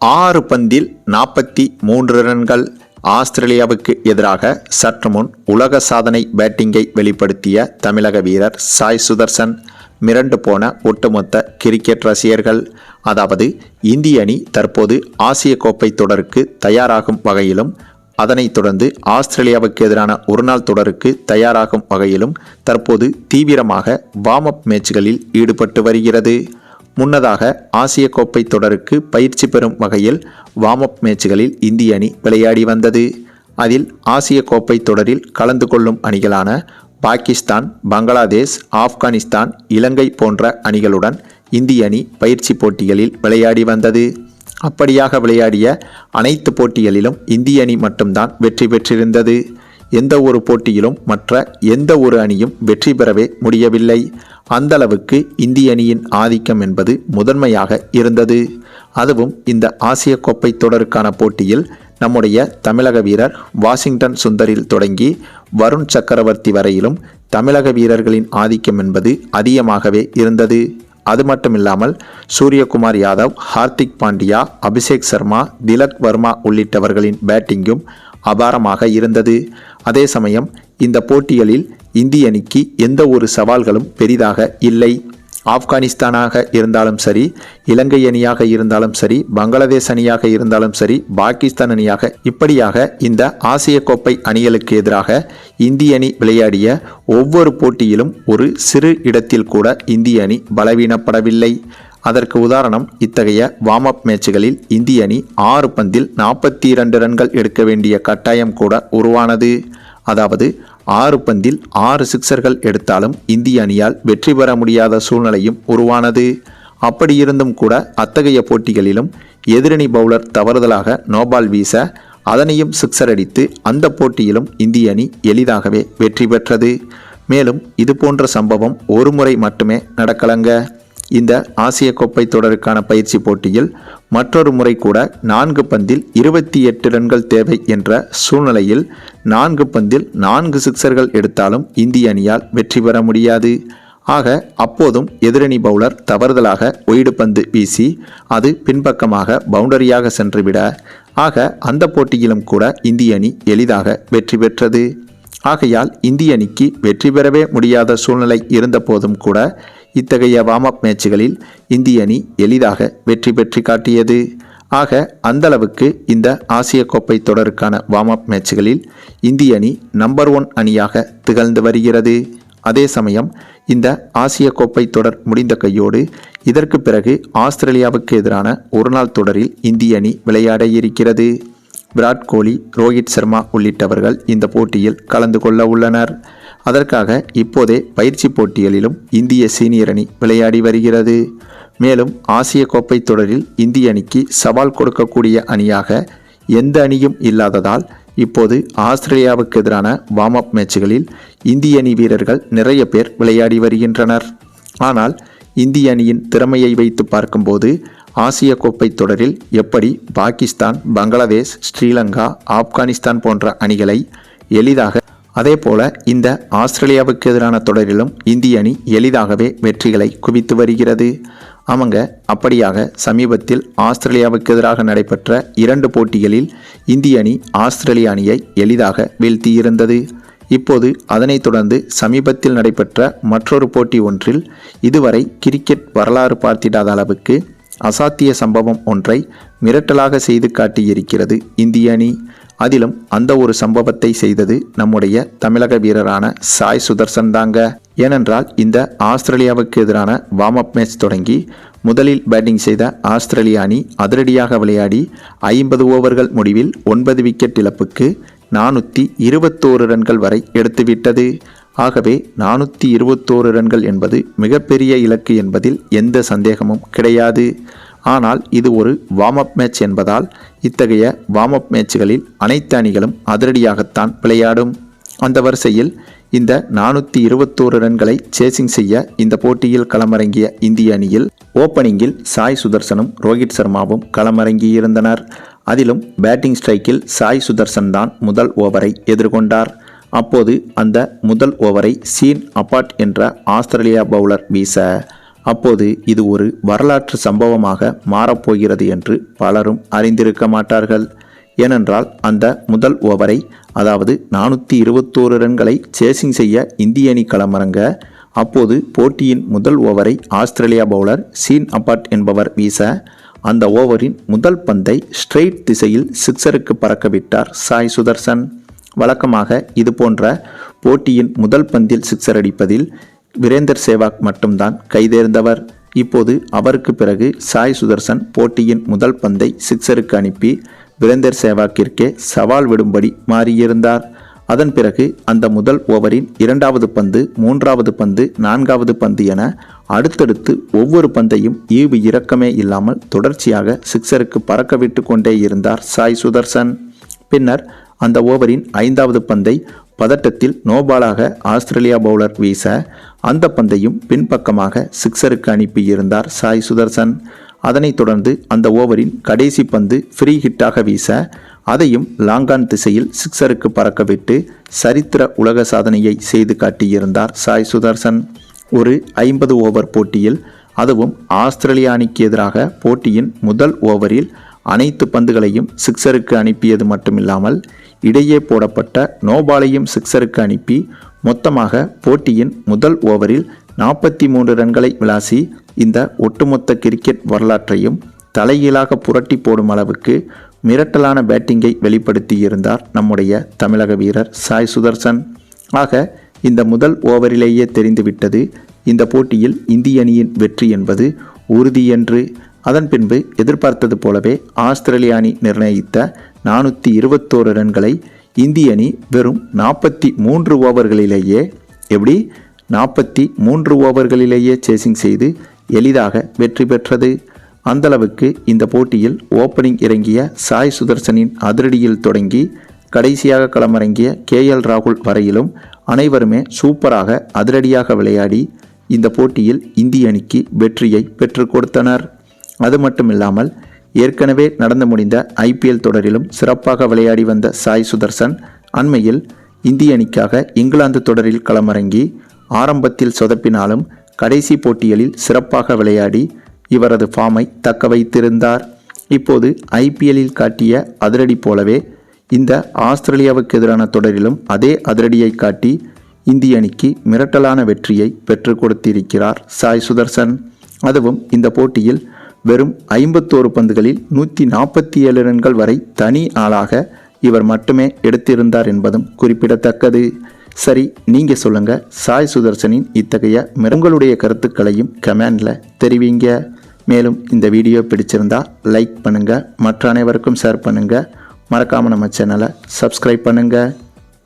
ஆறு பந்தில் நாற்பத்தி மூன்று ரன்கள் ஆஸ்திரேலியாவுக்கு எதிராக சற்று முன் உலக சாதனை பேட்டிங்கை வெளிப்படுத்திய தமிழக வீரர் சாய் சுதர்சன் மிரண்டு போன ஒட்டுமொத்த கிரிக்கெட் ரசிகர்கள் அதாவது இந்திய அணி தற்போது ஆசிய கோப்பை தொடருக்கு தயாராகும் வகையிலும் அதனைத் தொடர்ந்து ஆஸ்திரேலியாவுக்கு எதிரான ஒருநாள் தொடருக்கு தயாராகும் வகையிலும் தற்போது தீவிரமாக வார்ம் அப் மேட்ச்களில் ஈடுபட்டு வருகிறது. முன்னதாக ஆசிய கோப்பை தொடருக்கு பயிற்சி பெறும் வகையில் வார்ம் அப் மேட்சுகளில் இந்திய அணி விளையாடி வந்தது. அதில் ஆசிய கோப்பை தொடரில் கலந்து கொள்ளும் அணிகளான பாகிஸ்தான் பங்களாதேஷ் ஆப்கானிஸ்தான் இலங்கை போன்ற அணிகளுடன் இந்திய அணி பயிற்சி போட்டிகளில் விளையாடி வந்தது. அப்படியாக விளையாடிய அனைத்து போட்டிகளிலும் இந்திய அணி மட்டும்தான் வெற்றி பெற்றிருந்தது. எந்த ஒரு போட்டியிலும் மற்ற எந்த ஒரு அணியும் வெற்றி பெறவே முடியவில்லை. அந்தளவுக்கு இந்திய அணியின் ஆதிக்கம் என்பது முதன்மையாக இருந்தது. அதுவும் இந்த ஆசிய கோப்பை தொடருக்கான போட்டியில் நம்முடைய தமிழக வீரர் வாஷிங்டன் சுந்தரில் தொடங்கி வருண் சக்கரவர்த்தி வரையிலும் தமிழக வீரர்களின் ஆதிக்கம் என்பது அதிகமாகவே இருந்தது. அது மட்டுமில்லாமல் சூரியகுமார் யாதவ் ஹார்திக் பாண்டியா அபிஷேக் சர்மா திலக் வர்மா உள்ளிட்டவர்களின் பேட்டிங்கும் அபாரமாக இருந்தது. அதே சமயம் இந்த போட்டிகளில் இந்திய அணிக்கு எந்த ஒரு சவால்களும் பெரிதாக இல்லை. ஆப்கானிஸ்தானாக இருந்தாலும் சரி இலங்கை அணியாக இருந்தாலும் சரி பங்களாதேஷ் அணியாக இருந்தாலும் சரி பாகிஸ்தான் அணியாக இப்படியாக இந்த ஆசிய கோப்பை அணிகளுக்கு எதிராக இந்திய அணி விளையாடிய ஒவ்வொரு போட்டியிலும் ஒரு சிறு இடத்தில் கூட இந்திய அணி பலவீனப்படவில்லை. அதற்கு உதாரணம் இத்தகைய வார்ம் அப் மேட்சுகளில் இந்திய அணி ஆறு பந்தில் நாற்பத்தி இரண்டு ரன்கள் எடுக்க வேண்டிய கட்டாயம் கூட உருவானது. அதாவது ஆறு பந்தில் ஆறு சிக்சர்கள் எடுத்தாலும் இந்திய அணியால் வெற்றி பெற முடியாத சூழ்நிலையும் உருவானது. அப்படியிருந்தும் கூட அத்தகைய போட்டிகளிலும் எதிரணி பவுலர் தவறுதலாக நோபால் வீச அதனையும் சிக்சர் அடித்து அந்த போட்டியிலும் இந்திய அணி எளிதாகவே வெற்றி பெற்றது. மேலும் இதுபோன்ற சம்பவம் ஒரு முறை மட்டுமே நடக்கலங்க. இந்த ஆசிய கோப்பை தொடருக்கான பயிற்சி போட்டியில் மற்றொரு முறை கூட நான்கு பந்தில் இருபத்தி எட்டு ரன்கள் தேவை என்ற சூழ்நிலையில் நான்கு பந்தில் நான்கு சிக்சர்கள் எடுத்தாலும் இந்திய அணியால் வெற்றி பெற முடியாது. ஆக அப்போதும் எதிரணி பவுலர் தவறுதலாக ஒயிடு பந்து வீசி அது பின்பக்கமாக பவுண்டரியாக சென்றுவிட ஆக அந்த போட்டியிலும் கூட இந்திய அணி எளிதாக வெற்றி பெற்றது. ஆகையால் இந்திய அணிக்கு வெற்றி பெறவே முடியாத சூழ்நிலை இருந்தபோதும் கூட இத்தகைய வார்ம் அப் மேட்சுகளில் இந்திய அணி எளிதாக வெற்றி பெற்று காட்டியது. ஆக அந்தளவுக்கு இந்த ஆசிய கோப்பை தொடருக்கான வார்ம் அப் மேட்சுகளில் இந்திய அணி நம்பர் ஒன் அணியாக திகழ்ந்து வருகிறது. அதே சமயம் இந்த ஆசிய கோப்பை தொடர் முடிந்த கையோடு இதற்கு பிறகு ஆஸ்திரேலியாவுக்கு எதிரான ஒருநாள் தொடரில் இந்திய அணி விளையாட இருக்கிறது. விராட் கோலி ரோஹித் சர்மா உள்ளிட்டவர்கள் இந்த போட்டியில் கலந்து கொள்ள உள்ளனர். அதற்காக இப்போதே பயிற்சி போட்டிகளிலும் இந்திய சீனியர் அணி விளையாடி வருகிறது. மேலும் ஆசிய கோப்பை தொடரில் இந்திய அணிக்கு சவால் கொடுக்கக்கூடிய அணியாக எந்த அணியும் இல்லாததால் இப்போது ஆஸ்திரேலியாவுக்கு எதிரான வார்ம் அப் மேட்சுகளில் இந்திய அணி வீரர்கள் நிறைய பேர் விளையாடி வருகின்றனர். ஆனால் இந்திய அணியின் திறமையை வைத்து பார்க்கும்போது ஆசிய கோப்பை தொடரில் எப்படி பாகிஸ்தான் பங்களாதேஷ் ஸ்ரீலங்கா ஆப்கானிஸ்தான் போன்ற அணிகளை எளிதாக அதேபோல இந்த ஆஸ்திரேலியாவுக்கு எதிரான தொடரிலும் இந்திய அணி எளிதாகவே வெற்றிகளை குவித்து வருகிறது. ஆமாங்க அப்படியாக சமீபத்தில் ஆஸ்திரேலியாவுக்கு எதிராக நடைபெற்ற இரண்டு போட்டிகளில் இந்திய அணி ஆஸ்திரேலிய அணியை எளிதாக வீழ்த்தியிருந்தது. இப்போது அதனைத் தொடர்ந்து சமீபத்தில் நடைபெற்ற மற்றொரு போட்டி ஒன்றில் இதுவரை கிரிக்கெட் வரலாறு பார்த்திடாத அளவுக்கு அசாத்திய சம்பவம் ஒன்றை மிரட்டலாக செய்து காட்டியிருக்கிறது இந்திய அணி. அதிலும் அந்த ஒரு சம்பவத்தை செய்தது நம்முடைய தமிழக வீரரான சாய் சுதர்சன் தாங்க. ஏனென்றால் இந்த ஆஸ்திரேலியாவுக்கு எதிரான வார்ம் அப் மேட்ச் தொடங்கி முதலில் பேட்டிங் செய்த ஆஸ்திரேலிய அணி அதிரடியாக விளையாடி ஐம்பது ஓவர்கள் முடிவில் ஒன்பது விக்கெட் இழப்புக்கு நானூற்றி இருபத்தோரு ரன்கள் வரை எடுத்துவிட்டது ஆகவே நானூற்றி இருபத்தோரு ரன்கள் என்பது மிகப்பெரிய இலக்கு என்பதில் எந்த சந்தேகமும் கிடையாது. ஆனால் இது ஒரு வார்ம் அப் மேட்ச் என்பதால் இத்தகைய வார்ம் அப் மேட்ச்களில் அனைத்து அணிகளும் அதிரடியாகத்தான் விளையாடும். அந்த வரிசையில் இந்த நானூற்றி இருபத்தோரு ரன்களை சேசிங் செய்ய இந்த போட்டியில் களமிறங்கிய இந்திய அணியில் ஓப்பனிங்கில் சாய் சுதர்சனும் ரோஹித் சர்மாவும் களமிறங்கியிருந்தனர். அதிலும் பேட்டிங் ஸ்ட்ரைக்கில் சாய் சுதர்சன் தான் முதல் ஓவரை எதிர்கொண்டார். அப்போது அந்த முதல் ஓவரை சீன் அப்பாட் என்ற ஆஸ்திரேலியா பவுலர் வீச அப்போது இது ஒரு வரலாற்று சம்பவமாக மாறப்போகிறது என்று பலரும் அறிந்திருக்க மாட்டார்கள். ஏனென்றால் அந்த முதல் ஓவரை அதாவது நானூற்றி இருபத்தோரு ரன்களை சேசிங் செய்ய இந்திய அணி களமிறங்க அப்போது போட்டியின் முதல் ஓவரை ஆஸ்திரேலியா பவுலர் சீன் அபாட் என்பவர் வீச அந்த ஓவரின் முதல் பந்தை ஸ்ட்ரெயிட் திசையில் சிக்ஸருக்கு பறக்கவிட்டார் சாய் சுதர்சன். வழக்கமாக இது போன்ற போட்டியின் முதல் பந்தில் சிக்ஸர் அடிப்பதில் வீரேந்தர் சேவாக் மட்டும்தான் கைதேர்ந்தவர். இப்போது அவருக்கு பிறகு சாய் சுதர்சன் போட்டியின் முதல் பந்தை சிக்ஸருக்கு அனுப்பி வீரேந்தர் சேவாக்கிற்கே சவால் விடும்படி மாறியிருந்தார். அதன் பிறகு அந்த முதல் ஓவரின் இரண்டாவது பந்து மூன்றாவது பந்து நான்காவது பந்து என அடுத்தடுத்து ஒவ்வொரு பந்தையும் ஈவு இரக்கமே இல்லாமல் தொடர்ச்சியாக சிக்ஸருக்கு பறக்க விட்டு கொண்டே இருந்தார் சாய் சுதர்சன். பின்னர் அந்த ஓவரின் ஐந்தாவது பந்தை பதட்டத்தில் நோபாலாக ஆஸ்திரேலியா பவுலர் வீச அந்த பந்தையும் பின்பக்கமாக சிக்ஸருக்கு அனுப்பியிருந்தார் சாய் சுதர்சன். அதனைத் தொடர்ந்து அந்த ஓவரின் கடைசி பந்து ஃப்ரீ ஹிட்டாக வீச அதையும் லாங்கான் திசையில் சிக்ஸருக்கு பறக்கவிட்டு சரித்திர உலக சாதனையை செய்து காட்டியிருந்தார் சாய் சுதர்சன். ஒரு ஐம்பது ஓவர் போட்டியில் அதுவும் ஆஸ்திரேலியா அணிக்கு எதிராக போட்டியின் முதல் ஓவரில் அனைத்து பந்துகளையும் சிக்ஸருக்கு அனுப்பியது மட்டுமில்லாமல் இடையே போடப்பட்ட நோபாலையும் சிக்ஸருக்கு அனுப்பி மொத்தமாக போட்டியின் முதல் ஓவரில் நாற்பத்தி மூன்று ரன்களை விளாசி இந்த ஒட்டுமொத்த கிரிக்கெட் வரலாற்றையும் தலைகீழாக புரட்டி போடும் அளவுக்கு மிரட்டலான பேட்டிங்கை வெளிப்படுத்தியிருந்தார் நம்முடைய தமிழக வீரர் சாய் சுதர்சன். ஆக இந்த முதல் ஓவரிலேயே தெரிந்துவிட்டது இந்த போட்டியில் இந்திய அணியின் வெற்றி என்பது உறுதி என்று அதன் பின்பு எதிர்பார்த்தது போலவே ஆஸ்திரேலிய அணி நிர்ணயித்த நானூற்றி இருபத்தோரு ரன்களை இந்திய அணி வெறும் நாற்பத்தி மூன்று ஓவர்களிலேயே எப்படி? நாற்பத்தி மூன்று ஓவர்களிலேயே சேசிங் செய்து எளிதாக வெற்றி பெற்றது. அந்தளவுக்கு இந்த போட்டியில் ஓப்பனிங் இறங்கிய சாய் சுதர்சனின் அதிரடியில் தொடங்கி கடைசியாக களமிறங்கிய கே எல் ராகுல் வரையிலும் அனைவருமே சூப்பராக அதிரடியாக விளையாடி இந்த போட்டியில் இந்திய அணிக்கு வெற்றியை பெற்றுக் கொடுத்தனர். அது மட்டுமில்லாமல் ஏற்கனவே நடந்து முடிந்த ஐபிஎல் தொடரிலும் சிறப்பாக விளையாடி வந்த சாய் சுதர்சன் அண்மையில் இந்திய அணிக்காக இங்கிலாந்து தொடரில் களமிறங்கி ஆரம்பத்தில் சொதப்பினாலும் கடைசி போட்டிகளில் சிறப்பாக விளையாடி இவரது ஃபார்மை தக்க வைத்திருந்தார். இப்போது ஐபிஎல்லில் காட்டிய அதிரடி போலவே இந்த ஆஸ்திரேலியாவுக்கு எதிரான தொடரிலும் அதே அதிரடியை காட்டி இந்திய அணிக்கு மிரட்டலான வெற்றியை பெற்றுக் கொடுத்திருக்கிறார் சாய் சுதர்சன். அதுவும் இந்த போட்டியில் வெறும் ஐம்பத்தோரு பந்துகளில் நூற்றி நாற்பத்தி ஏழு ரன்கள் வரை தனி ஆளாக இவர் மட்டுமே எடுத்திருந்தார் என்பதும் குறிப்பிடத்தக்கது. சரி நீங்கள் சொல்லுங்கள் சாய் சுதர்சனின் இத்தகைய மிர- உங்களுடைய கருத்துக்களையும் கமெண்டில் தெரிவிங்க. மேலும் இந்த வீடியோ பிடிச்சிருந்தா லைக் பண்ணுங்கள் மற்ற அனைவருக்கும் ஷேர் பண்ணுங்கள் மறக்காமல் நம்ம சேனலை சப்ஸ்கிரைப் பண்ணுங்கள்